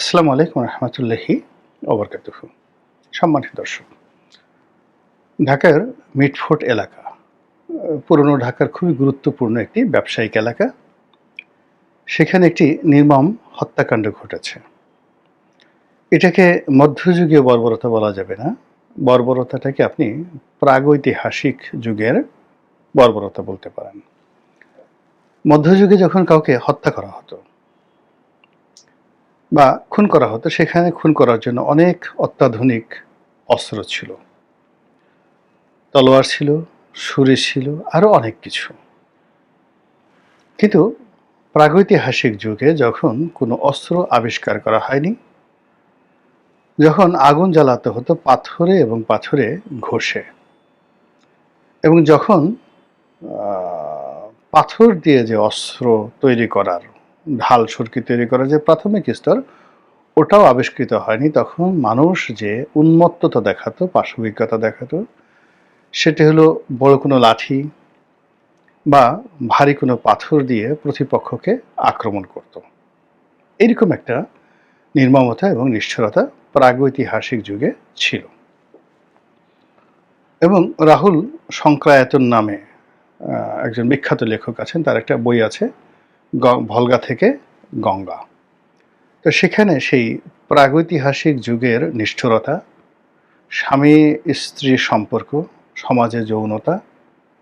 আসসালামু আলাইকুম রহমতুল্লাহি ওবরকাতুহ। সম্মানিত দর্শক, ঢাকার মিটফোর্ট এলাকা, পুরনো ঢাকার খুবই গুরুত্বপূর্ণ একটি ব্যবসায়িক এলাকা। সেখানে একটি নির্মম হত্যাকাণ্ড ঘটেছে। এটাকে মধ্যযুগীয় বর্বরতা বলা যাবে না। বর্বরতাটাকে আপনি প্রাগৈতিহাসিক যুগের বর্বরতা বলতে পারেন। মধ্যযুগে যখন কাউকে হত্যা করা হতো বা খুন করা হতো, সেখানে খুন করার জন্য অনেক অত্যাধুনিক অস্ত্র ছিল। তলোয়ার ছিল ছুরি ছিল আরও অনেক কিছু। কিন্তু প্রাগৈতিহাসিক যুগে যখন কোনো অস্ত্র আবিষ্কার করা হয়নি, যখন আগুন জ্বালাতে হতো পাথরে এবং পাথরে ঘষে এবং যখন পাথর দিয়ে যে অস্ত্র তৈরি করার ঢাল সুরকি তৈরি করার যে প্রাথমিক স্তর, ওটাও আবিষ্কৃত হয়নি। তখন মানুষ যে উন্মত্ততা দেখাতো, পাশবিকতা দেখাতো, সেটি হলো বড় কোনো লাঠি বা ভারী কোনো পাথর দিয়ে প্রতিপক্ষকে আক্রমণ করত। এরকম একটা নির্মমতা এবং নিষ্ঠুরতা প্রাগৈতিহাসিক যুগে ছিল। এবং রাহুল শঙ্করায়তন নামে একজন বিখ্যাত লেখক আছেন, তার একটা বই আছে ভলগা থেকে গঙ্গা। তো সেখানে সেই প্রাগৈতিহাসিক যুগের নিষ্ঠুরতা স্বামী স্ত্রীর সম্পর্ক সমাজে যৌনতা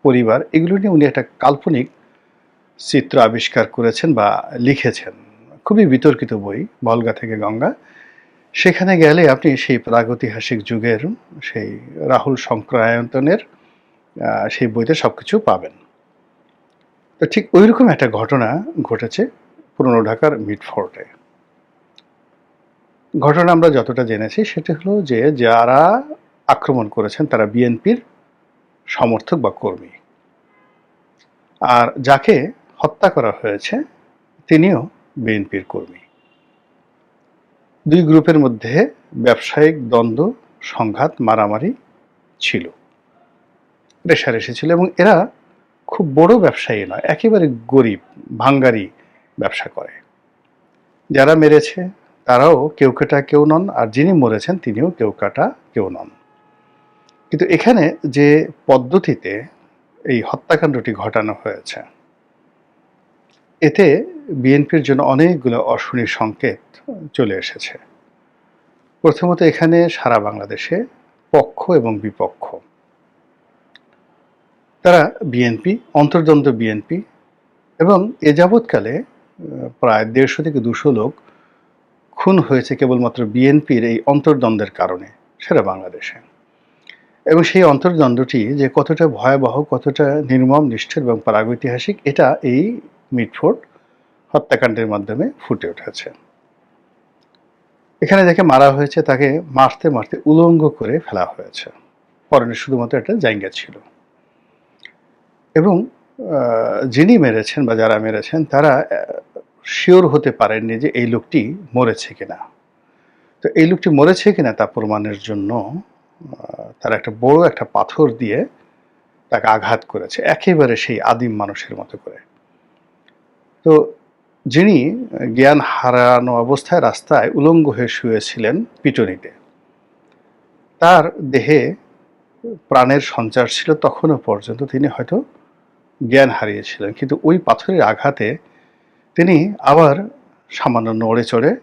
পরিবার এগুলো নিয়ে উনি একটা কাল্পনিক চিত্র আবিষ্কার করেছেন বা লিখেছেন। খুবই বিতর্কিত বই ভলগা থেকে গঙ্গা। সেখানে গেলে আপনি সেই প্রাগৈতিহাসিক যুগের সেই রাহুল শঙ্করায়তনের আহ, সেই বইতে সব কিছু পাবেন। তো ঠিক ওইরকম একটা ঘটনা ঘটেছে পুরনো ঢাকার মিডফোর্টে। ঘটনা আমরা যতটা জেনেছি সেটা হলো যে যারা আক্রমণ করেছেন তারা বিএনপির সমর্থক বা কর্মী। আর যাকে হত্যা করা হয়েছে তিনিও বিএনপির কর্মী। দুই গ্রুপের মধ্যে ব্যবসায়িক দ্বন্দ্ব, সংঘাত, মারামারি ছিল। রেশারেশি ছিল এবং এরা খুব বড় ব্যবসায়ী নয়, একেবারে গরিব, ভাঙ্গারি ব্যবসা করে। যারা মেরেছে, তারাও কেউ কাটা, কেউ নন, আর যিনি মরেছেন, তিনিও কেউ কাটা, কেউ নন। কিন্তু এখানে যে পদ্ধতিতে এই হত্যাকাণ্ডটি ঘটানো হয়েছে, এতে বিএনপির জন্য অনেকগুলো অশনি সংকেত চলে এসেছে। প্রথমত এখানে সারা বাংলাদেশে পক্ষ এবং বিপক্ষ তারা বিএনপি অন্তর্দ্বন্দ্ব বিএনপি এবং এ যাবৎকালে প্রায় দেড়শো থেকে দুশো লোক খুন হয়েছে কেবলমাত্র বিএনপির এই অন্তর্দ্বন্দ্বের কারণে সেটা বাংলাদেশে। এবং সেই অন্তর্দ্বন্দ্বটি যে কতটা ভয়াবহ, কতটা নির্মম, নিষ্ঠুর এবং প্রাগৈতিহাসিক, এটা এই মিটফোর্ট হত্যাকাণ্ডের মাধ্যমে ফুটে উঠেছে। এখানে যাকে মারা হয়েছে তাকে মারতে মারতে উলঙ্গ করে ফেলা হয়েছে। পরনে শুধুমাত্র একটা জায়গা ছিল। এবং যিনি মেরেছেন বা যারা মেরেছেন, তারা শিওর হতে পারেননি যে এই লোকটি মরেছে কিনা। তো এই লোকটি মরেছে কিনা তা প্রমাণের জন্য তারা একটা বড় একটা পাথর দিয়ে তাকে আঘাত করেছে, একেবারে সেই আদিম মানুষের মতো করে। তো যিনি জ্ঞান হারানো অবস্থায় রাস্তায় উলঙ্গ হয়ে শুয়েছিলেন পিটনিতে, তার দেহে প্রাণের সঞ্চার ছিল তখনও পর্যন্ত তিনি হয়তো জ্ঞান হারিয়েছিলেন। কিন্তু ওই পাথরের আঘাতে তিনি আবার সামান্য নড়ে চড়ে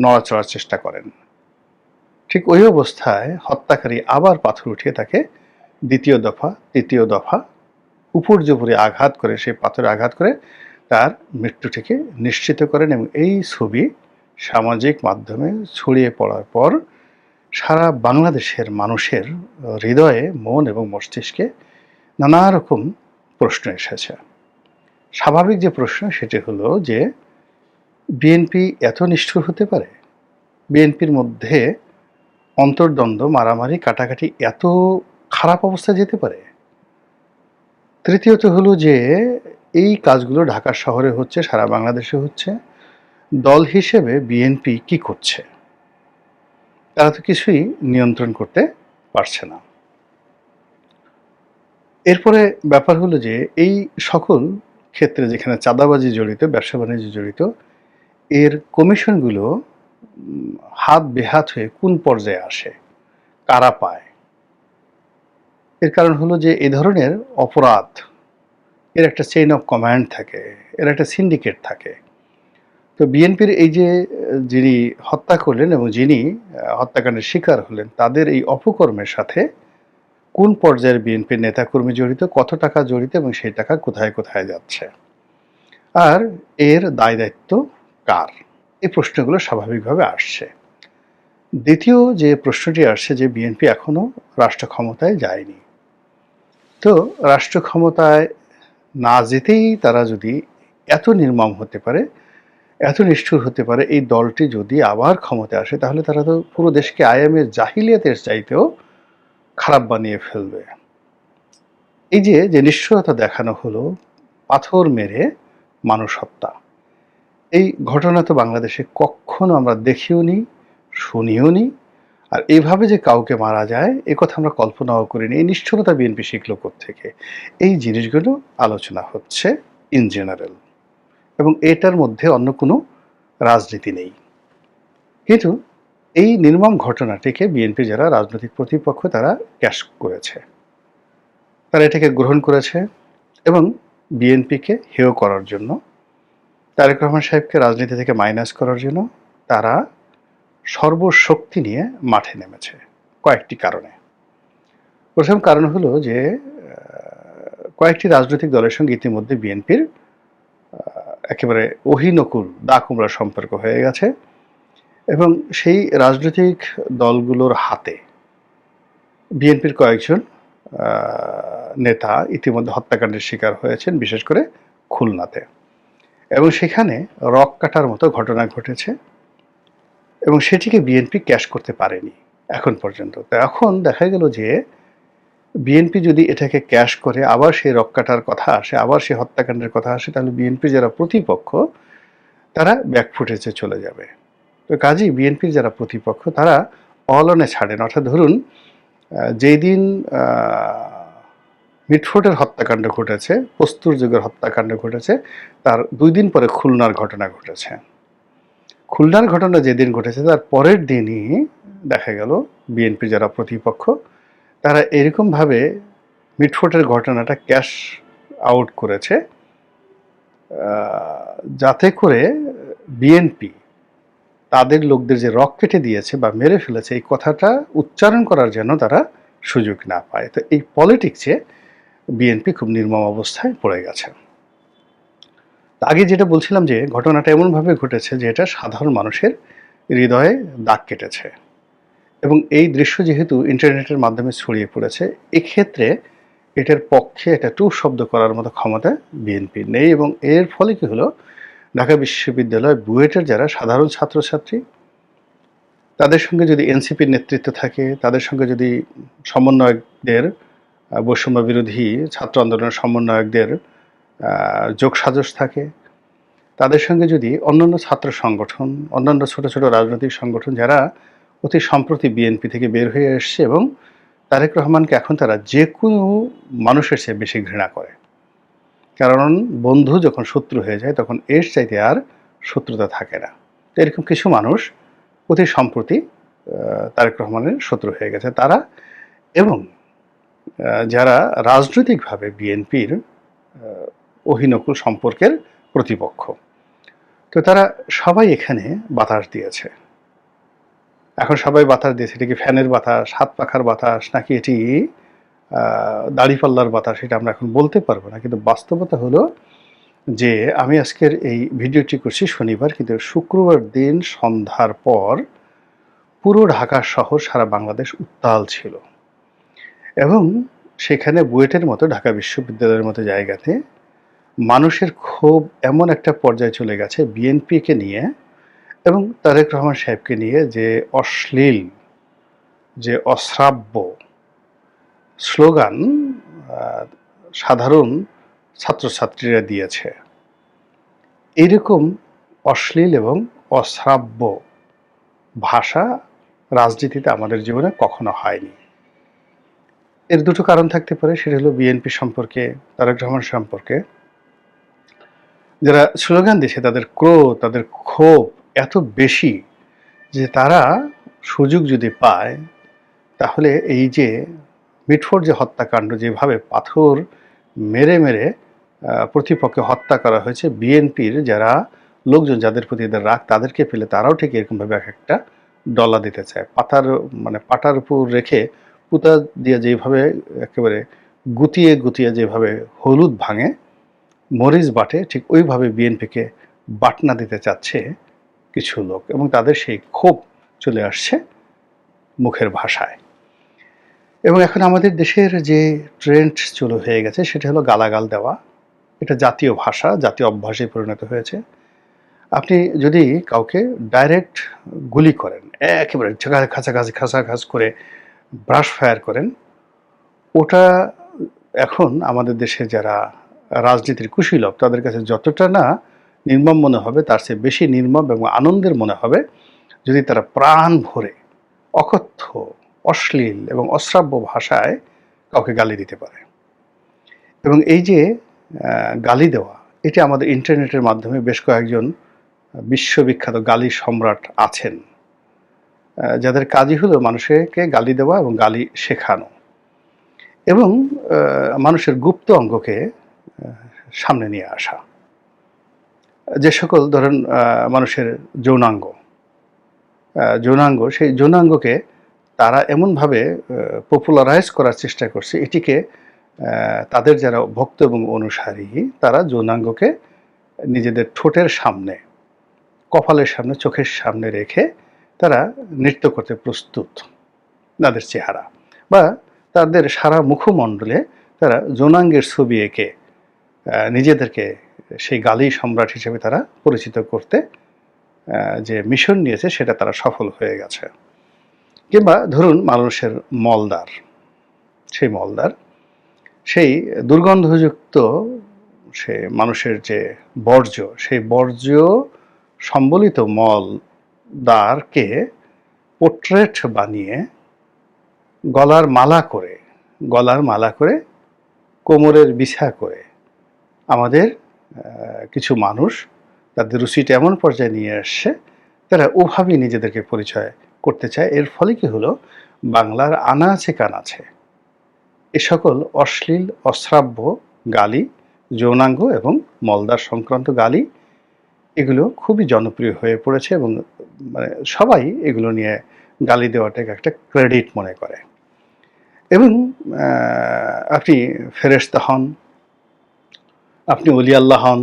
নড়াচড়ার চেষ্টা করেন। ঠিক ওই অবস্থায় হত্যাকারী আবার পাথর উঠিয়ে তাকে দ্বিতীয় দফা, তৃতীয় দফা উপর্যুপরি আঘাত করে, সেই পাথরে আঘাত করে তার মৃত্যুটিকে নিশ্চিত করেন এবং এই ছবি সামাজিক মাধ্যমে ছড়িয়ে পড়ার পর সারা বাংলাদেশের মানুষের হৃদয়ে, মন এবং মস্তিষ্কে নানা রকম প্রশ্ন এসেছে। স্বাভাবিক যে প্রশ্ন সেটি হলো যে বিএনপি এত নিষ্ঠুর হতে পারে? বিএনপির মধ্যে অন্তর্দ্বন্দ্ব, মারামারি, কাটাকাটি এত খারাপ অবস্থায় যেতে পারে? তৃতীয়ত হলো যে, এই কাজগুলো ঢাকা শহরে হচ্ছে, সারা বাংলাদেশে হচ্ছে। দল হিসেবে বিএনপি কি করছে? তারা তো কিছুই নিয়ন্ত্রণ করতে পারছে না। এরপরে ব্যাপার হলো যে, এই সকল ক্ষেত্রে যেখানে চাঁদাবাজি জড়িত, ব্যবসা বাণিজ্য জড়িত, এর কমিশনগুলো হাত বেহাত হয়ে কোন পর্যায়ে আসে? কারা পায়? এর কারণ হলো যে, এ ধরনের অপরাধ, এর একটা চেইন অফ কমান্ড থাকে, এর একটা সিন্ডিকেট থাকে। তো বিএনপির এই যে, যিনি হত্যা করলেন এবং যিনি হত্যাকাণ্ডের শিকার হলেন, তাদের এই অপকর্মের সাথে কোন পর্যায়ের বিএনপির নেতাকর্মী জড়িত, কত টাকা জড়িত এবং সেই টাকা কোথায় কোথায় যাচ্ছে? আর এর দায় দায়িত্ব কার? এই প্রশ্নগুলো স্বাভাবিকভাবে আসছে। দ্বিতীয় যে প্রশ্নটি আসছে যে বিএনপি এখনও রাষ্ট্র ক্ষমতায় যায়নি। তো রাষ্ট্র ক্ষমতায় না যেতেই তারা যদি এত নির্মম হতে পারে, এত নিষ্ঠুর হতে পারে, এই দলটি যদি আবার ক্ষমতায় আসে, তাহলে তারা তো পুরো দেশকে আইএমের জাহিলিয়াতের চাইতেও খারাপ বানিয়ে ফেলবে। এই যে যে নিশ্চয়তা দেখানো হলো, পাথর মেরে মানুষ হত্যা। এই ঘটনা তো বাংলাদেশে কখনো আমরা দেখিও নি, শুনিও নি, আর এইভাবে যে কাউকে মারা যায়, এ কথা আমরা কল্পনাও করিনি এই নিষ্ঠুরতা বিএনপি শিখলো থেকে এই জিনিসগুলো আলোচনা হচ্ছে ইন জেনারেল এবং এটার মধ্যে অন্য কোনো রাজনীতি নেই। কিন্তু এই নির্মম ঘটনাটিকে বিএনপি যারা রাজনৈতিক প্রতিপক্ষ তারা ক্যাশ করেছে। তারা এটাকে গ্রহণ করেছে এবং বিএনপিকে হেয় করার জন্য, তারেক রহমান সাহেবকে রাজনীতি থেকে মাইনাস করার জন্য তারা সর্বশক্তি নিয়ে মাঠে নেমেছে কয়েকটি কারণে। প্রথম কারণ হলো যে কয়েকটি রাজনৈতিক দলের সঙ্গে ইতিমধ্যে বিএনপির একেবারে অহিনকুল দা কুমড়া সম্পর্ক হয়ে গেছে। এবং সেই রাজনৈতিক দলগুলোর হাতে বিএনপির কয়েকজন নেতা ইতিমধ্যে হত্যাকাণ্ডের শিকার হয়েছেন, বিশেষ করে খুলনাতে। এবং সেখানে রক কাটার মতো ঘটনা ঘটেছে এবং সেটিকে বিএনপি ক্যাশ করতে পারেনি এখন পর্যন্ত। তো এখন দেখা গেল যে বিএনপি যদি এটাকে ক্যাশ করে আবার সেই রক কাটার কথা আসে, আবার সেই হত্যাকাণ্ডের কথা আসে, তাহলে বিএনপি যারা প্রতিপক্ষ, তারা ব্যাকফুটেজে চলে যাবে। তো কাজেই বিএনপির যারা প্রতিপক্ষ, তারা অলনে ছাড়েন। অর্থাৎ ধরুন যেই দিন মিটফোর্টের হত্যাকাণ্ড ঘটেছে প্রস্তুর যুগের হত্যাকাণ্ড ঘটেছে, তার দুই দিন পরে খুলনার ঘটনা ঘটেছে। খুলনার ঘটনা যেদিন ঘটেছে, তার পরের দিনই দেখা গেল বিএনপির যারা প্রতিপক্ষ, তারা এরকমভাবে মিটফোর্টের ঘটনাটা ক্যাশ আউট করেছে যাতে করে বিএনপি তাদের লোকদের যে রক কেটে দিয়েছে বা মেরে ফেলেছে, এই কথাটা উচ্চারণ করার জন্য তারা সুযোগ না পায়। তো এই পলিটিক্সে বিএনপি খুব নির্মম অবস্থায় পড়ে গেছে। আগে যেটা বলছিলাম যে, ঘটনাটা এমনভাবে ঘটেছে যে, এটা সাধারণ মানুষের হৃদয়ে দাগ কেটেছে। এবং এই দৃশ্য যেহেতু ইন্টারনেটের মাধ্যমে ছড়িয়ে পড়েছে, এক্ষেত্রে এটার পক্ষে একটা টু শব্দ করার মতো ক্ষমতা বিএনপির নেই এবং এর ফলে কি হলো ঢাকা বিশ্ববিদ্যালয় বুয়েটের যারা সাধারণ ছাত্রছাত্রী তাদের সঙ্গে যদি এনসিপির নেতৃত্ব থাকে তাদের সঙ্গে যদি সমন্বয়কদের বৈষম্য বিরোধী ছাত্র আন্দোলনের সমন্বয়কদের আহ, যোগসাজশ থাকে তাদের সঙ্গে যদি অন্যান্য ছাত্র সংগঠন অন্যান্য ছোট ছোট রাজনৈতিক সংগঠন যারা অতি সম্প্রতি বিএনপি থেকে বের হয়ে এসছে এবং তারেক রহমানকে এখন তারা যে কোনো মানুষের চেয়ে বেশি ঘৃণা করে। কারণ বন্ধু যখন শত্রু হয়ে যায়, তখন এর চাইতে আর শত্রুতা থাকে না। তো এরকম কিছু মানুষ অতি সম্প্রতি তারেক রহমানের শত্রু হয়ে গেছে। তারা এবং যারা রাজনৈতিকভাবে বিএনপির অহিনকুল সম্পর্কের প্রতিপক্ষ। তো তারা সবাই এখানে বাতাস দিয়েছে। এখন সবাই বাতাস দিয়েছে। এটা কি ফ্যানের বাতাস, হাত পাখার বাতাস নাকি এটি? দাড়িপাল্লার বাতাস সেটা আমরা এখন বলতে পারব না। কিন্তু বাস্তবতা হলো যে আমি আজকের এই ভিডিওটি করছি শনিবার, কিন্তু শুক্রবার দিন সন্ধ্যার পর পুরো ঢাকা শহর সারা বাংলাদেশ উত্তাল ছিল। এবং সেখানে বুয়েটের মতো, ঢাকা বিশ্ববিদ্যালয়ের মতো জায়গাতে মানুষের ক্ষোভ এমন একটা পর্যায়ে চলে গেছে বিএনপিকে নিয়ে এবং তারেক রহমান সাহেবকে নিয়ে যে অশ্লীল, যে অশ্রাব্য স্লোগান সাধারণ ছাত্রছাত্রীরা দিয়েছে। এইরকম অশ্লীল এবং অশ্রাব্য ভাষা রাজনীতিতে আমাদের জীবনে কখনো হয়নি। এর দুটো কারণ থাকতে পারে, সেটা হলো বিএনপি সম্পর্কে, তারেক রহমান সম্পর্কে। যারা স্লোগান দিচ্ছে তাদের ক্রোধ, তাদের ক্ষোভ এত বেশি যে তারা সুযোগ যদি পায়, তাহলে এই যে মিটফোর যে হত্যাকাণ্ড, যেভাবে পাথর মেরে মেরে প্রতিপক্ষে হত্যা করা হয়েছে, বিএনপির যারা লোকজন যাদের প্রতি এদের রাগ, তাদেরকে পেলে তারাও ঠিক এরকমভাবে এক একটা ডলা দিতে চায়। পাতার মানে পাটার উপর রেখে পুতা দিয়ে যেভাবে একেবারে গুতিয়ে গুতিয়ে যেভাবে হলুদ ভাঙে, মরিচ বাটে, ঠিক ওইভাবে বিএনপিকে বাটনা দিতে চাচ্ছে কিছু লোক এবং তাদের সেই ক্ষোভ চলে আসছে মুখের ভাষায়। এবং এখন আমাদের দেশের যে ট্রেন্ড চলো হয়ে গেছে, সেটা হলো গালাগাল দেওয়া। এটা জাতীয় ভাষা, জাতীয় অভ্যাসে পরিণত হয়েছে। আপনি যদি কাউকে ডাইরেক্ট গুলি করেন, একেবারে খাঁচাখাচি, খাঁচাখাচ করে ব্রাশ ফায়ার করেন, ওটা এখন আমাদের দেশে যারা রাজনীতির কুশীলভ তাদের কাছে যতটা না নির্মম মনে হবে, তার চেয়ে বেশি নির্মম এবং আনন্দের মনে হবে, যদি তারা প্রাণ ভরে, অকথ্য অশ্লীল এবং অশ্রাব্য ভাষায় কাউকে গালি দিতে পারে। এবং এই যে গালি দেওয়া, এটা আমাদের ইন্টারনেটের মাধ্যমে বেশ কয়েকজন বিশ্ববিখ্যাত গালি সম্রাট আছেন যাদের কাজই হলো মানুষকে গালি দেওয়া এবং গালি শেখানো এবং মানুষের গুপ্ত অঙ্গকে সামনে নিয়ে আসা। যে সকল ধরেন মানুষের যৌনাঙ্গ যৌনাঙ্গ, সেই যৌনাঙ্গকে তারা এমনভাবে পপুলারাইজ করার চেষ্টা করছে। এটিকে তাদের যারা ভক্ত এবং অনুসারী, তারা যৌনাঙ্গকে নিজেদের ঠোঁটের সামনে, কপালের সামনে, চোখের সামনে রেখে তারা নৃত্য করতে প্রস্তুত তাদের চেহারা বা তাদের সারা মুখমণ্ডলে তারা যৌনাঙ্গের ছবি এঁকে নিজেদেরকে সেই গালি সম্রাট হিসেবে তারা পরিচিত করতে যে মিশন নিয়েছে সেটা তারা সফল হয়ে গেছে। কিংবা ধরুন মানুষের মলদার সেই মলদার সেই দুর্গন্ধযুক্ত সে মানুষের যে বর্জ্য, সেই বর্জ্য সম্বলিত মল দ্বারকে পোর্ট্রেট বানিয়ে গলার মালা করে, গলার মালা করে কোমরের বিছা করে আমাদের কিছু মানুষ, তাদের রুচিটা এমন পর্যায়ে নিয়ে আসছে, তারা ওভাবেই নিজেদেরকে পরিচয় করতে চায়, এর ফলে কি হলো? বাংলার আনাচে কানাচে। এ সকল অশ্লীল, অশ্রাব্য গালি, যৌনাঙ্গ এবং মলদার সংক্রান্ত গালি, এগুলো খুবই জনপ্রিয় হয়ে পড়েছে এবং মানে সবাই এগুলো নিয়ে গালি দেওয়াটাকে একটা ক্রেডিট মনে করে। এবং আপনি ফেরেশতা হন, আপনি অলি আল্লাহ হন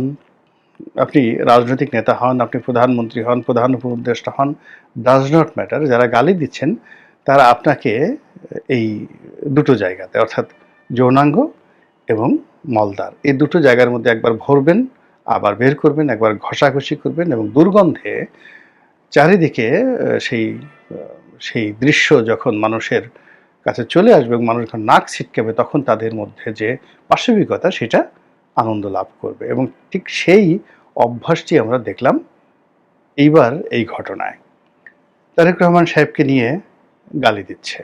আপনি রাজনৈতিক নেতা হন, আপনি প্রধানমন্ত্রী হন, প্রধান উপদেষ্টা হন ডাজ নট ম্যাটার যারা গালি দিচ্ছেন, তারা আপনাকে এই দুটো জায়গাতে, অর্থাৎ যৌনাঙ্গ এবং মলদার এই দুটো জায়গার মধ্যে একবার ভরবেন, আবার বের করবেন, একবার ঘষাঘষি করবেন এবং দুর্গন্ধে চারিদিকে সেই সেই দৃশ্য যখন মানুষের কাছে চলে আসবে এবং মানুষ যখন নাক ছিটকাবে, তখন তাদের মধ্যে যে পাশবিকতা সেটা আনন্দ লাভ করবে। এবং ঠিক সেই অভ্যাসটি আমরা দেখলাম এইবার এই ঘটনায়। তারেক রহমান সাহেবকে নিয়ে গালি দিচ্ছে।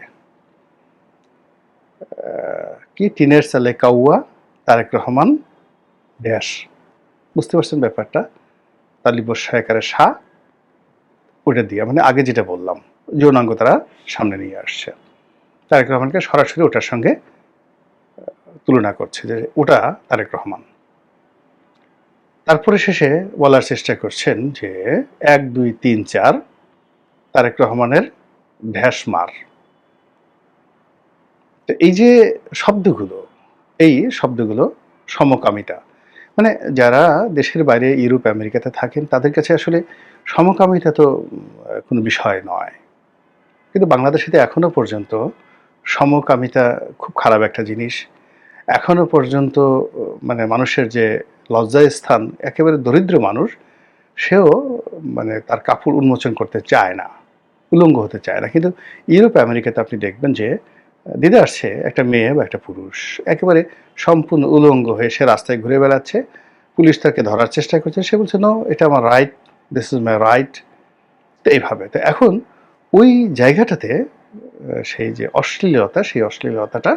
কি টিনের সালে কাউয়া, তারেক রহমান? ড্যাশ বুঝতে পারছেন ব্যাপারটা? তালিবর সহায়কারের শাহ, ওটা দিয়ে। মানে আগে যেটা বললাম, যৌনাঙ্গ তারা সামনে নিয়ে আসছে। তারেক রহমানকে সরাসরি ওটার সঙ্গে তুলনা করছে যে ওটা তারেক রহমান। তারপরে শেষে বলার চেষ্টা করছেন যে এক, দুই, তিন, চার তারেক রহমানের ঢ্যাস মার। তো এই যে শব্দগুলো, এই শব্দগুলো সমকামিতা মানে যারা দেশের বাইরে ইউরোপ, আমেরিকাতে থাকেন, তাদের কাছে আসলে সমকামিতা তো কোনো বিষয় নয়। কিন্তু বাংলাদেশে তো এখনও পর্যন্ত সমকামিতা খুব খারাপ একটা জিনিস। এখনও পর্যন্ত মানে মানুষের যে লজ্জায় স্থান, একেবারে দরিদ্র মানুষ, সেও মানে তার কাপড় উন্মোচন করতে চায় না, উলঙ্গ হতে চায় না। কিন্তু ইউরোপ, আমেরিকাতে আপনি দেখবেন যে দিদে আসছে একটা মেয়ে বা একটা পুরুষ, একেবারে সম্পূর্ণ উলঙ্গ হয়ে সে রাস্তায় ঘুরে বেড়াচ্ছে, পুলিশ তাকে ধরার চেষ্টা করছে, সে বলছে নো এটা আমার right this is my right তো এইভাবে, তো এখন ওই জায়গাটাতে সেই যে অশ্লীলতা, সেই অশ্লীলতাটা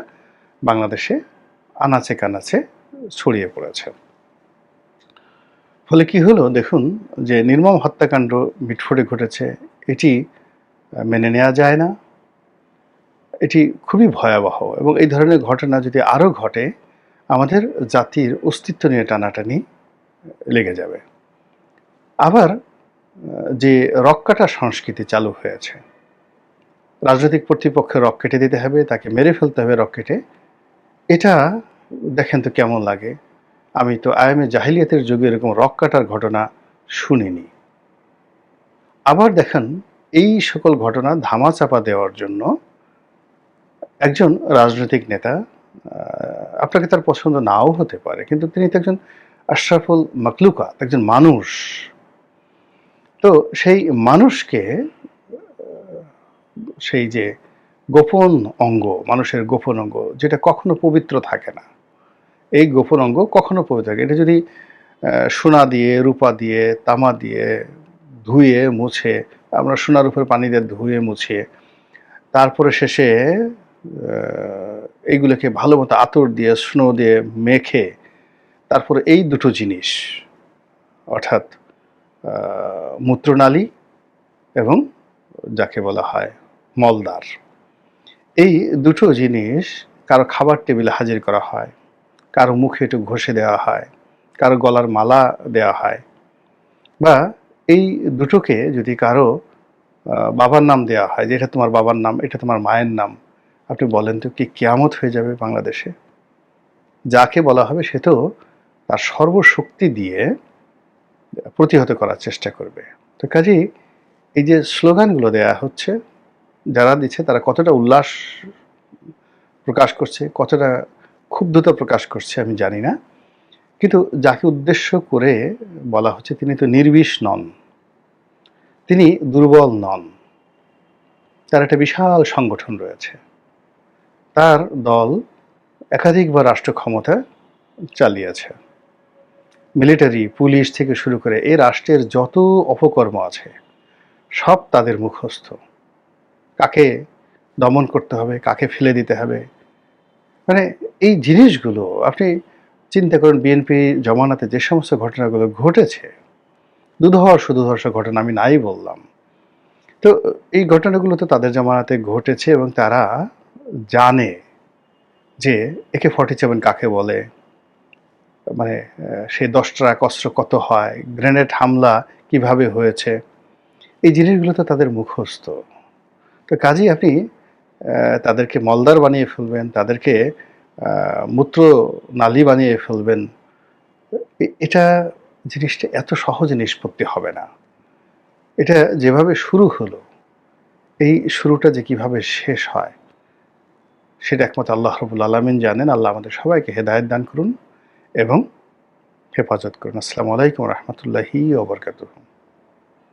বাংলাদেশে আনাচে কানাচে ছড়িয়ে পড়েছে। ফলে কি হলো? দেখুন, যে নির্মম হত্যাকাণ্ড মিটফোটে ঘটেছে, এটি মেনে নেওয়া যায় না। এটি খুবই ভয়াবহ এবং এই ধরনের ঘটনা যদি আরও ঘটে, আমাদের জাতির অস্তিত্ব নিয়ে টানাটানি লেগে যাবে। আবার, যে রক কাটা সংস্কৃতি চালু হয়েছে, রাজনৈতিক কর্তৃপক্ষের রক কেটে দিতে হবে, তাকে মেরে ফেলতে হবে রক কেটে এটা দেখেন তো কেমন লাগে। আমি তো আয়ামে জাহিলিয়াতের যুগে এরকম রক কাটার ঘটনা শুনিনি। আবার দেখেন, এই সকল ঘটনা ধামাচাপা দেওয়ার জন্য একজন রাজনৈতিক নেতা আপনাকে তার পছন্দ নাও হতে পারে, কিন্তু তিনি তো একজন আশরাফুল মাকলুকাত একজন মানুষ। তো সেই মানুষকে সেই যে গোপন অঙ্গ, মানুষের গোপন অঙ্গ, যেটা কখনো পবিত্র থাকে না। এই গোপন অঙ্গ কখনো পবিত্র থাকে এটা যদি সোনা দিয়ে, রূপা দিয়ে, তামা দিয়ে ধুয়ে, মুছে, আমরা সোনার উপর পানি দিয়ে ধুয়ে মুছিয়ে তারপরে শেষে এইগুলোকে ভালো মতো আতর দিয়ে, স্নো দিয়ে মেখে, তারপরে এই দুটো জিনিস, অর্থাৎ মূত্রনালী এবং যাকে বলা হয় মলদার এই দুটো জিনিস কারও খাবার টেবিলে হাজির করা হয়, কারও মুখে একটু ঘষে দেওয়া হয়, কারও গলার মালা দেওয়া হয় বা এই দুটোকে যদি কারও বাবার নাম দেওয়া হয়, যে এটা তোমার বাবার নাম, এটা তোমার মায়ের নাম, আপনি বলেন তো কি কেয়ামত হয়ে যাবে বাংলাদেশে? যাকে বলা হবে সে তো তার সর্বশক্তি দিয়ে প্রতিহত করার চেষ্টা করবে। তো কাজেই এই যে স্লোগানগুলো দেয়া হচ্ছে যারা দিচ্ছে, তারা কতটা উল্লাস প্রকাশ করছে, কতটা ক্ষুব্ধতা প্রকাশ করছে আমি জানি না। কিন্তু যাকে উদ্দেশ্য করে বলা হচ্ছে, তিনি তো নির্বিষ নন। তিনি দুর্বল নন। তার একটা বিশাল সংগঠন রয়েছে। তার দল একাধিকবার রাষ্ট্র ক্ষমতা চালিয়েছে। মিলিটারি, পুলিশ থেকে শুরু করে এই রাষ্ট্রের যত অপকর্ম আছে, সব তাদের মুখস্থ। কাকে দমন করতে হবে কাকে ফেলে দিতে হবে। মানে এই জিনিসগুলো আপনি চিন্তা করেন বিএনপি জমানাতে যে সমস্ত ঘটনাগুলো ঘটেছে দুধর্ষ দুধর্ষ ঘটনা আমি নাই বললাম। তো এই ঘটনাগুলো তো তাদের জমানাতে ঘটেছে এবং তারা জানে যে একে ফর্টি সেভেন কাকে বলে। মানে আহ, সে দশ ট্রাক অস্ত্র কত হয় গ্রেনেড হামলা কীভাবে হয়েছে। এই জিনিসগুলো তো তাদের মুখস্থ। তো কাজেই আপনি তাদেরকে মলদার বানিয়ে ফেলবেন, তাদেরকে মূত্র নালি বানিয়ে ফেলবেন। এটা জিনিসটা এত সহজে নিষ্পত্তি হবে না। এটা যেভাবে শুরু হলো, এই শুরুটা যে কীভাবে শেষ হয়, সেটা একমাত্র আল্লাহ রবুল আলমিন জানেন। আল্লাহ আমাদের সবাইকে হেদায়ত দান করুন এবং হেফাজত করুন। আসসালামু আলাইকুম রহমতুল্লাহি ওবরকাতুহ